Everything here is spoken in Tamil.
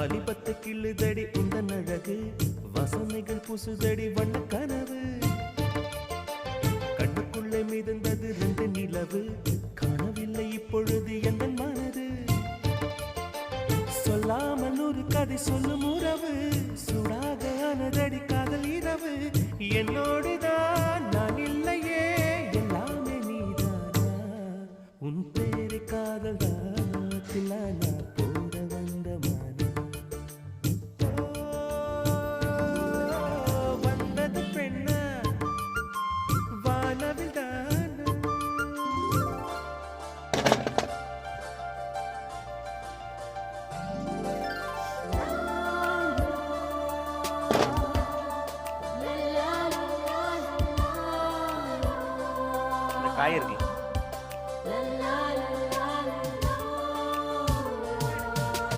வாலிபத்து கிள்ளுதடி உந்தன் அழகு வசனைகள் புசுதடி வண்ண கனவு கண்ணுக்குள்ளே மிதந்தது ரெண்டு நிலவு காணவில்லை இப்பொழுது எந்த மனது. சொல்லாமல் ஒரு கதை சொல்லும் உறவு சுடாக ஆனதடி காதல் இரவு. என்னோடுதான் நான் இல்லையே எல்லாமே நீதானா? உன் பேரு காதல் தான் காய் இருக்குல்ல